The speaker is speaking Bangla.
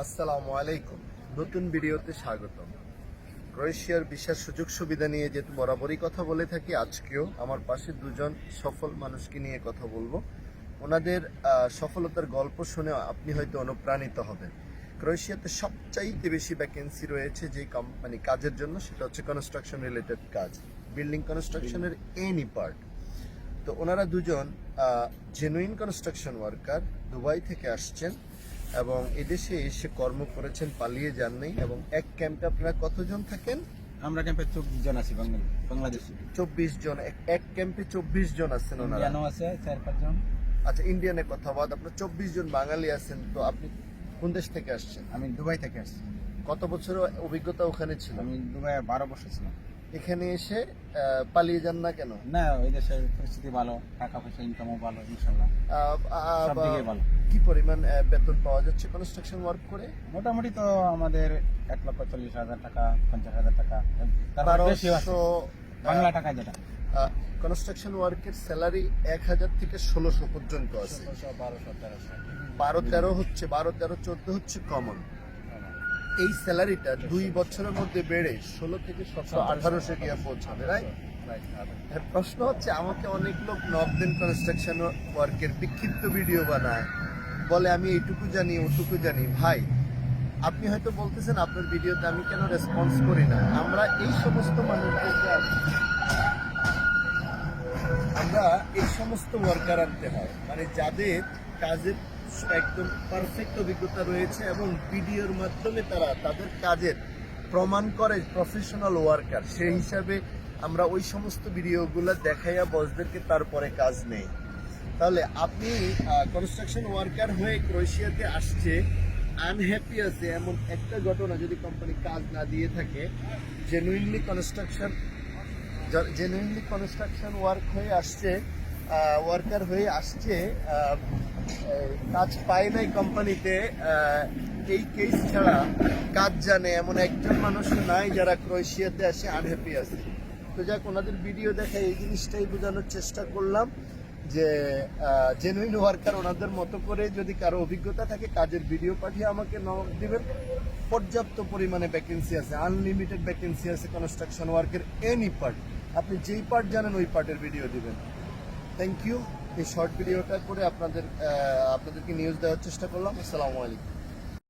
আসসালামু আলাইকুম। নতুন ভিডিওতে স্বাগতম। ক্রোয়েশিয়ার বিশেষ সুযোগ সুবিধা নিয়ে যেহেতু বরাবরই কথা বলে থাকি, আজকেও আমার পাশে দুজন সফল মানুষকে নিয়ে কথা বলব। ওনাদের সফলতার গল্প শুনে আপনি হয়তো অনুপ্রাণিত হবেন। ক্রোয়েশিয়াতে সবচাইতে বেশি ভ্যাকেন্সি রয়েছে যে কোম্পানি কাজের জন্য, সেটা হচ্ছে কনস্ট্রাকশন রিলেটেড কাজ বিল্ডিং কনস্ট্রাকশনের এনি পার্ট তো ওনারা দুজন জেনুইন কনস্ট্রাকশন ওয়ার্কার দুবাই থেকে আসছেন। এবং এদেশে এসে কর্ম করেছেন পালিয়ে যান নাই এবং এক ক্যাম্পে আপনারা কতজন থাকেন? আমরা ক্যাম্পে চব্বিশ জন আছি বাংলা- বাংলাদেশি। চব্বিশ জন এক- ক্যাম্পে চব্বিশ জন আছেন ওনারা? আছে চার পাঁচ জন। আচ্ছা ইন্ডিয়ানের কথা বাদ আপনার চব্বিশ জন বাঙালি আছেন তো আপনি কোন দেশ থেকে আসছেন? আমি দুবাই থেকে আসছি। কত বছর অভিজ্ঞতা ওখানে ছিল? আমি দুবাই বারো বছর ছিলাম। এখানে এসে পালিয়ে যান না কেন? না ওই দেশের পরিস্থিতি ভালো টাকা পয়সা ইনকামও ভালো ইনশাল্লাহ ভালো। কি পরিমাণ বেতন পাওয়া যাচ্ছে কনস্ট্রাকশন ওয়ার্ক করে? মোটামুটি তো আমাদের এক লক্ষ চল্লিশ হাজার টাকা পঞ্চাশ হাজার টাকা বারোশো বাংলা টাকা যেটা। কনস্ট্রাকশন ওয়ার্কের স্যালারি এক হাজার থেকে ষোলোশো পর্যন্ত আছে। বারো তেরো হচ্ছে বারো তেরো চোদ্দ হচ্ছে কমন এই স্যালারিটা দুই বছরের মধ্যে বেড়ে ষোলো থেকে সতেরো আঠারোশো গিয়ে পৌঁছাবে রাইট প্রশ্ন হচ্ছে আমাকে অনেক লোক নবদেন কনস্ট্রাকশন ওয়ার্কের বিক্ষিপ্ত ভিডিও বানায় বলে আমি এইটুকু জানি ওটুকু জানি। ভাই আপনি হয়তো বলতেছেন আপনার ভিডিওতে আমি কেন রেসপন্স করি না? আমরা এই সমস্ত মানুষদেরকে আমরা এই সমস্ত ওয়ার্কার আনতে হয়। মানে যাদের কাজের একদম পারফেক্ট অভিজ্ঞতা রয়েছে এবং ভিডিওর মাধ্যমে তারা তাদের কাজের প্রমাণ করে প্রফেশনাল ওয়ার্কার সেই হিসাবে আমরা ওই সমস্ত ভিডিওগুলো দেখাইয়া বসদেরকে তারপরে কাজ নেই। তাহলে আপনি কনস্ট্রাকশন ওয়ার্কার হয়ে ক্রোয়েশিয়াতে আসছে আনহ্যাপি আছে এমন একটা ঘটনা যদি কোম্পানি কাজ না দিয়ে থাকে genuinely construction genuinely construction work হয়ে আসছে ওয়ার্কার হয়ে আসছে কাজ পায় নাই কোম্পানিতে এই কেস ছাড়া কাজ জানে এমন একজন মানুষ নাই যারা ক্রোয়েশিয়াতে আসে আনহ্যাপি আছে। তো যাক, ওনাদের ভিডিও দেখে এই জিনিসটাই বোঝানোর চেষ্টা করলাম যে জেনুইন ওয়ার্কার ওনাদের মতো করে যদি কারও অভিজ্ঞতা থাকে, কাজের ভিডিও পাঠিয়ে আমাকে নক দিবেন। পর্যাপ্ত পরিমাণে ভ্যাকেন্সি আছে আনলিমিটেড ভ্যাকেন্সি আছে কনস্ট্রাকশন ওয়ার্কের এনি পার্ট আপনি যেই পার্ট জানেন, ওই পার্টের ভিডিও দিবেন। থ্যাংক ইউ এই শর্ট ভিডিওটা করে আপনাদের আপনাদেরকে নিউজ দেওয়ার চেষ্টা করলাম। আসসালামু আলাইকুম।